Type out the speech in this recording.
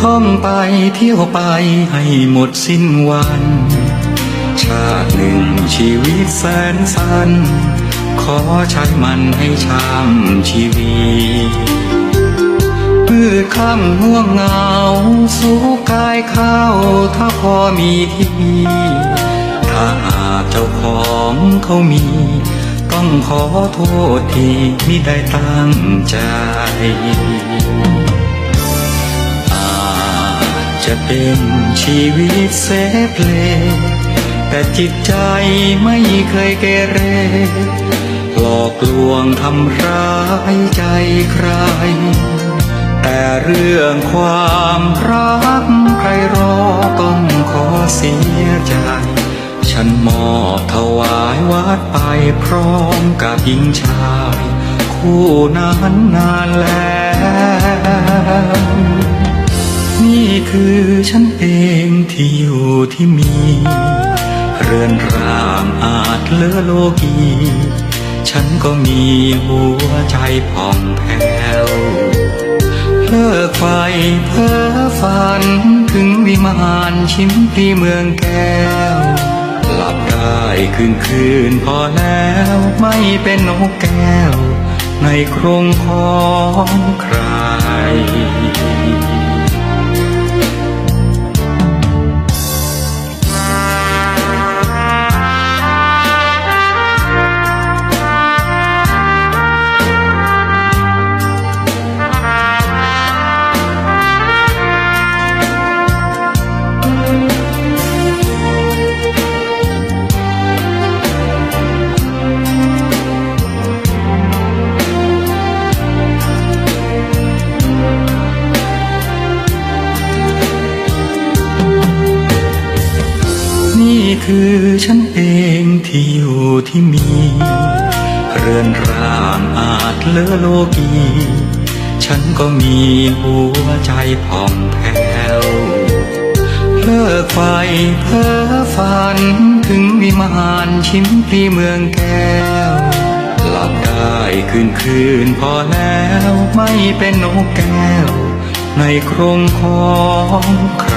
ท่องไปเที่ยวไปให้หมดสิ้นวัน ชาติหนึ่งชีวิตแสนสั้น ขอใช้มันให้ช่างชีวิตพืชคำห่วงเงาสู้กายเข้าถ้าพอมีที่ถ้าหาเจ้าของเขามี ต้องขอโทษที่มิได้ตั้งใจ จะเป็นชีวิตเสเพลแต่จิตใจไม่เคยเกเร หลอกลวงทำร้ายใจใคร แต่เรื่องความรักใครรอต้องขอเสียใจ ฉันมอบถวายวัดไปพร้อมกับหญิงชาย คู่นั้นนานแล้ว คือฉันเองที่อยู่ที่มี เรือนร่างอาจเลอโลกี ฉันก็มีหัวใจผ่องแผ้วเลิกไฟเพ้อฝันถึงวิมานชิมพลีเมืองแก้ว หลับได้คืนคืนพอแล้วไม่เป็นนกแก้ว ในโครงของใคร คือฉันเองที่อยู่ที่มี เรือนร่างอาจเลอโลกี ฉันก็มีหัวใจผ่องแผ้วเลิกไฟเพ้อฝันถึงวิมานชิมพลีเมืองแก้วหลับได้คืนคืนพอแล้วไม่เป็นนกแก้ว ในโครงของใคร